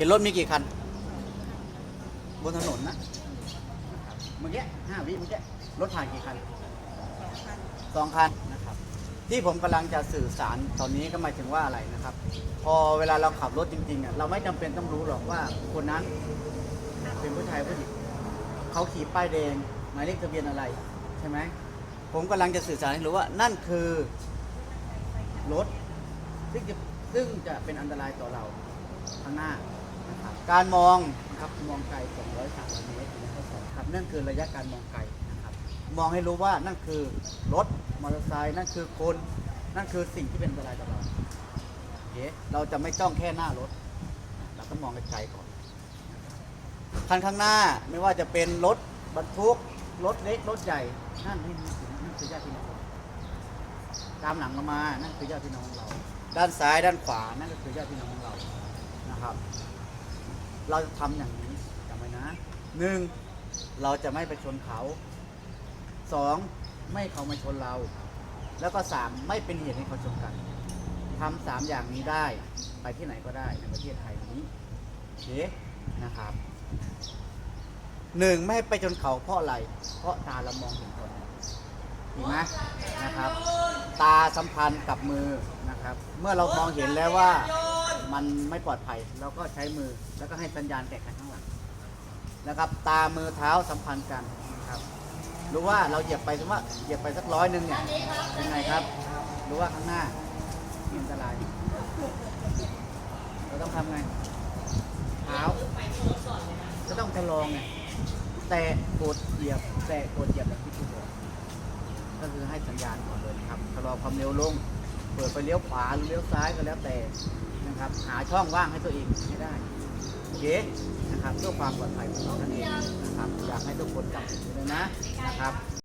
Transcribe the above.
เห็นรถมีกี่คัน บนถนนนะ เมื่อกี้ห้าวิเมื่อกี้รถผ่านกี่คันสองคันนะครับ ที่ผมกำลังจะสื่อสารตอนนี้ก็หมายถึงว่าอะไรนะครับ พอเวลาเราขับรถจริงๆอะเราไม่จำเป็นต้องรู้หรอกว่าคนนั้นเป็นผู้ชายผู้หญิงเขาขี่ป้ายแดงหมายเลขทะเบียนอะไรใช่ไหมผมกำลังจะสื่อสารให้รู้ว่านั่นคือรถซึ่งจะซึ่งจะเป็นอันตรายต่อเราข้างหน้า นะครับการมองนะครับมองไกล 200 300 เมตรนะครับครับนั่นคือระยะการมองไกลนะครับ มองให้รู้ว่านั่นคือรถมอเตอร์ไซค์นั่นคือคนนั่นคือสิ่งที่เป็นอันตรายต่อเราโอเคเราจะไม่จ้องแค่หน้ารถ เราต้องมองไกลๆก่อนคันข้างหน้าไม่ว่าจะเป็นรถบรรทุกรถเล็กรถใหญ่นั่นนี่นั่นคือญาติพี่น้องตามหลังเรามานั่นคือญาติพี่น้องของเรา ด้านซ้ายด้านขวานั่นก็คือญาติพี่น้องของเรานะครับ เราจะทำอย่างนี้จำไว้นะหนึ่งเราจะไม่ไปชนเขาสองไม่เขามาชนเรา แล้วก็สามไม่เป็นเหตุให้เขาชนกันทำสามอย่างนี้ได้ไปที่ไหนก็ได้ในประเทศไทยนี้โอเคนะครับหนึ่งไม่ให้ไปชนเขาเพราะอะไร เพราะตาเรามองเห็นคนถูกไหมนะครับ ตาสัมพันธ์กับมือนะครับ เมื่อเรามองเห็นแล้วว่า มันไม่ปลอดภัยเราก็ใช้มือแล้วก็ให้สัญญาณแก่กันข้างหลังนะครับ ตามือเท้าสัมพันธ์กันนะครับรู้ว่าเราเหยียบไปสมมติว่าเหยียบไปสักร้อยหนึ่งเนี่ยเป็นไงครับรู้ว่าข้างหน้ามีอันตรายเราต้องทำไงเท้าก็ต้องทดลองไงแต่กดเหยียบแต่กดเหยียบแบบที่คุณบอกก็คือให้สัญญาณก่อนเลยครับชะลอความเร็วลง เปิดไปเลี้ยวขวาหรือเลี้ยวซ้ายก็แล้วแต่ นะครับ หาช่องว่างให้ตัวเองให้ได้โอเคนะครับเพื่อความปลอดภัยของเรานั่นเองนะครับอยากให้ทุกคนจำไว้เลยนะนะครับ